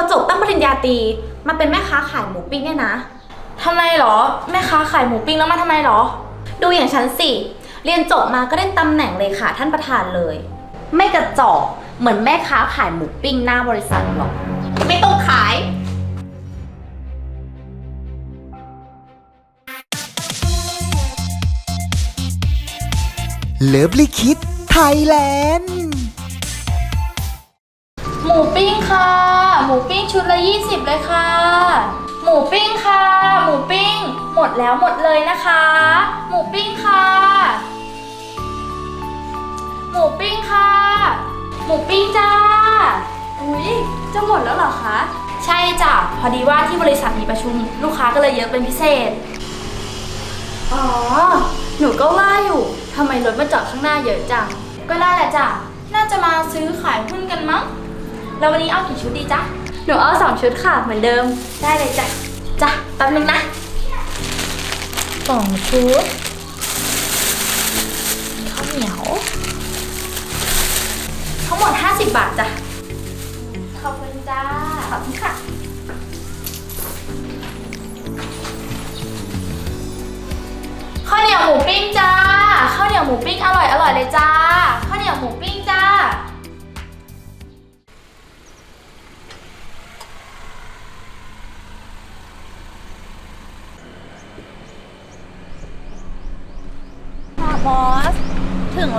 อจบตั้งปริญญาตรีมาเป็นแม่ค้าขายหมูปิ้งเนี่ยนะ ทำไมเหรอ แม่ค้าขายหมูปิ้งแล้วมาทำไมเหรอ ดูอย่างฉันสิ เรียนจบมาก็ได้ตำแหน่งเลยค่ะท่านประธานเลย ไม่กระจอกเหมือนแม่ค้าขายหมูปิ้งหน้าบริษัทหรอก ไม่ต้องขาย เลิฟลิคิดไทยแลนด์ หมูปิ้งค่ะห มูปิ้งชุดละ 20 เลยค่ะ หมูปิ้งค่ะ หมูปิ้ง หมดแล้วหมดเลยนะคะ หมูปิ้งค่ะ หมูปิ้งค่ะ หมูปิ้งจ้า อุ๊ย จะหมดแล้วเหรอคะ ใช่จ้ะ พอดีว่าที่บริษัทมีประชุม ลูกค้าก็เลยเยอะเป็นพิเศษ อ๋อ หนูก็ว่าอยู่ทำไมรถมาจอดข้างหน้าเยอะจัง ก็ได้แหละจ้ะ น่าจะมาซื้อขายหุ้นกันมั้ง แล้ววันนี้เอากี่ชุดดีจ๊ะห นูเอาสองชุดค่ะเหมือนเดิม ได้เลยจ้ะ จ้ะ แป๊บนึงนะสองชุดข้าวเหนียว ทั้งหมด 50 บาทจ้ะ ขอบคุณจ้า ขอบคุณค่ะ ข้าวเหนียวหมูปิ้งจ้า ข้าวเหนียวหมูปิ้งอร่อยอร่อยเลยจ้า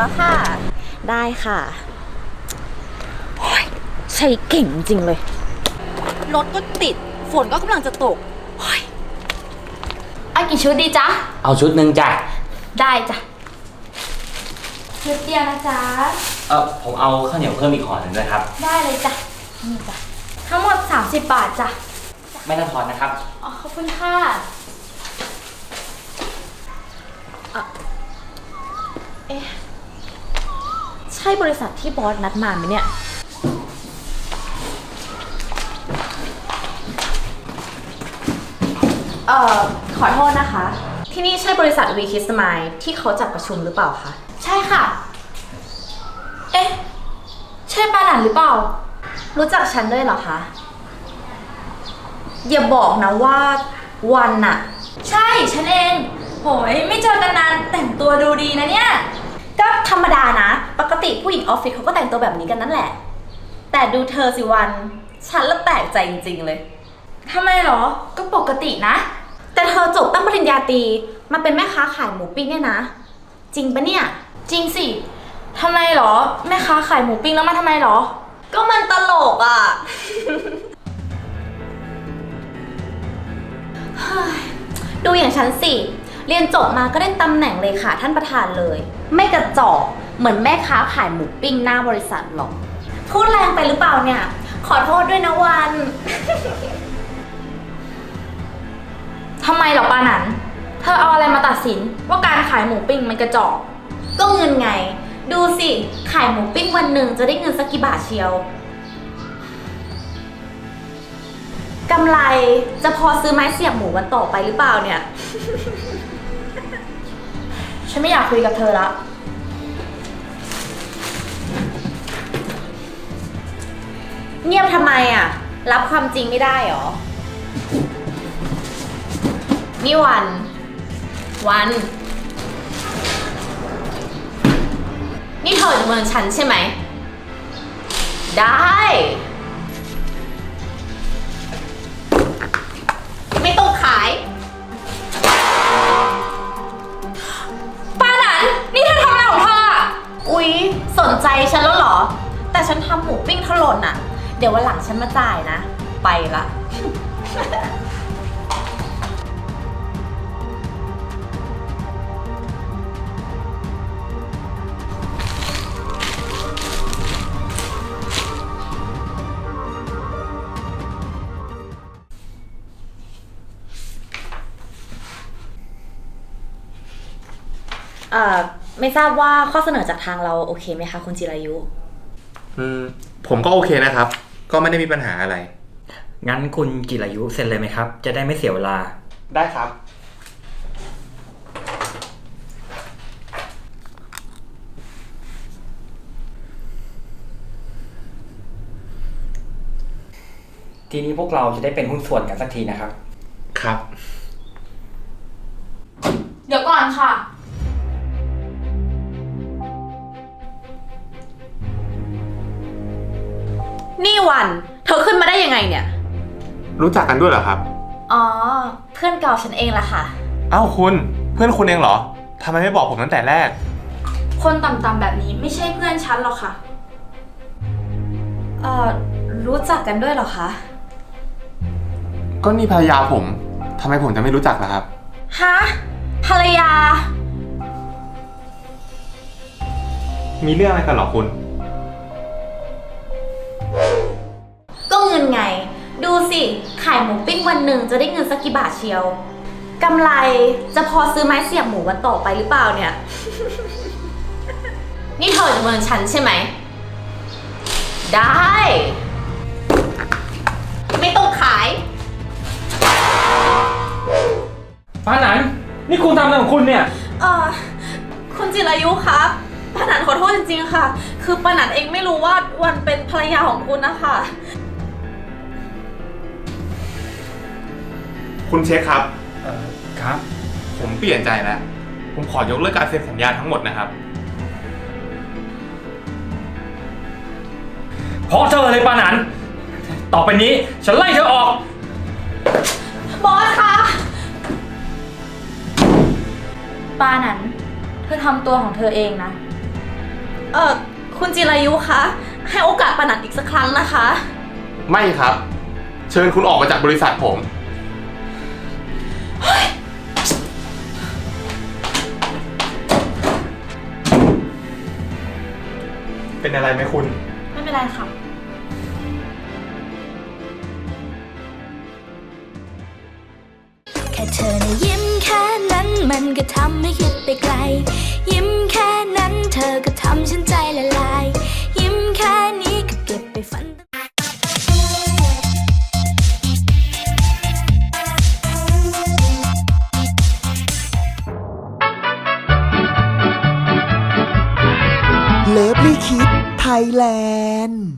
แล้วค่ะ ได้ค่ะโอ้ยใช้เก่งจริงเลย รถก็ติด ฝนก็กำลังจะตกโอ้ยเอากี่ชุดดีจ๊ะ เอาชุดหนึ่งจ้ะ ได้จ้ะ ชุดเดียวนะจ๊ะ เออผมเอาข้าวเหนียวเพิ่มอีกห่อหนึ่งด้วยครับ ได้เลยจ้ะ นี่จ้ะ ทั้งหมด 30 บาทจ้ะ ไม่ต้องทอนนะครับ อ๋อ ขอบคุณค่ะใช่บริษัทที่บอสนัดมาไหมเนี่ย เอ่อ ขอโทษนะคะ ที่นี่ใช่บริษัทวีคิสมายที่เขาจัดประชุมหรือเปล่าคะ ใช่ค่ะ เอ๊ะ ใช่ปาหนันหรือเปล่า รู้จักฉันด้วยเหรอคะ อย่าบอกนะว่าวันน่ะ ใช่ ฉันเอง โหย ไม่เจอกันนานแต่งตัวดูดีนะเนี่ย ก็ธรรมดานะ ปกติผู้หญิงออฟฟิศเขาก็แต่งตัวแบบนี้กันนั่นแหละ แต่ดูเธอสิวัน ฉันละแปลกใจจริงๆเลย ทำไมเหรอ ก็ปกตินะ แต่เธอจบตั้งปริญญาตรีมาเป็นแม่ค้าขายหมูปิ้งเนี่ยนะ จริงปะเนี่ย จริงสิ ทำไมเหรอ แม่ค้าขายหมูปิ้งแล้วมาทำไมเหรอ ก็มันตลกอะ เฮ้ยดูอย่างฉันสิ เรียนจบมาก็ได้ตำแหน่งเลยค่ะท่านประธานเลย ไม่กระจอกเหมือนแม่ค้าขายหมูปิ้งหน้าบริษัทหรอก พูดแรงไปหรือเปล่าเนี่ย ขอโทษด้วยนะวัน ทำไมเหรอปานันเธอเอาอะไรมาตัดสินว่าการขายหมูปิ้งมันกระจอก ก็เงินไง ดูสิ ขายหมูปิ้งวันหนึ่งจะได้เงินสักกี่บาทเชียวกำไรจะพอซื้อไม้เสียบหมูวันต่อไปหรือเปล่าเนี่ย ฉันไม่อยากคุยกับเธอละ เงียบทำไมอะ รับความจริงไม่ได้หรอ นี่วัน วัน นี่เธออยู่เมืองฉันใช่ไหม ได้ ใจฉันแล้วเหรอ แต่ฉันทำหมูปิ้งถล่นอะ เดี๋ยววันหลังฉันมาจ่ายนะ ไปละ เอ่อ ไม่ทราบว่าข้อเสนอจากทางเราโอเคไหมคะคุณจิรายุ อืมผมก็โอเคนะครับ ก็ไม่ได้มีปัญหาอะไร งั้นคุณจิรายุเซ็นเลยไหมครับ จะได้ไม่เสียเวลา ได้ครับ ทีนี้พวกเราจะได้เป็นหุ้นส่วนกันสักทีนะครับ ครับ เดี๋ยวก่อนค่ะ นี่วัน เธอขึ้นมาได้ยังไงเนี่ย รู้จักกันด้วยเหรอครับ อ๋อ เพื่อนเก่าฉันเองละค่ะ เอ้าคุณ เพื่อนคุณเองเหรอทำไมไม่บอกผมตั้งแต่แรก คนต่ำๆแบบนี้ไม่ใช่เพื่อนฉันหรอกค่ะ เอ่อ รู้จักกันด้วยเหรอคะ ก็นี่ภรรยาผมทำไมผมจะไม่รู้จักล่ะครับ ฮะ ภรรยา มีเรื่องอะไรกันเหรอคุณ หมูปิ้งวันหนึ่งจะได้เงินสักกี่บาทเชียวกำไรจะพอซื้อไม้เสียบหมูวันต่อไปหรือเปล่าเนี่ย นี่เธอจะเมินฉันใช่ไหม ได้ ไม่ต้องขาย ป้าหนันนี่คุณทำอะไรของคุณเนี่ย เออคุณจิรายุครับปานันขอโทษจริงๆค่ะ คือปานันเองไม่รู้ว่าวันเป็นภรรยาของคุณนะคะ คุณเช็คครับ เอ่อครับ ผมเปลี่ยนใจแล้ว ผมขอยกเลิกการเซ็นสัญญาทั้งหมดนะครับ เพราะเธอเลยป้าหนันต่อไปนี้ฉันไล่เธอออก บอสคะปานั้น เธอทำตัวของเธอเองนะ เออคุณจิรายุคะ ให้โอกาสปานันอีกสักครั้งนะคะ ไม่ครับ เชิญคุณออกมาจากบริษัทผม เป็นอะไรไหมคุณ ไม่เป็นไรค่ะ แค่เธอนะยิ้มแค่นั้นมันก็ทำให้คิดไปไกล ไทยแลนด์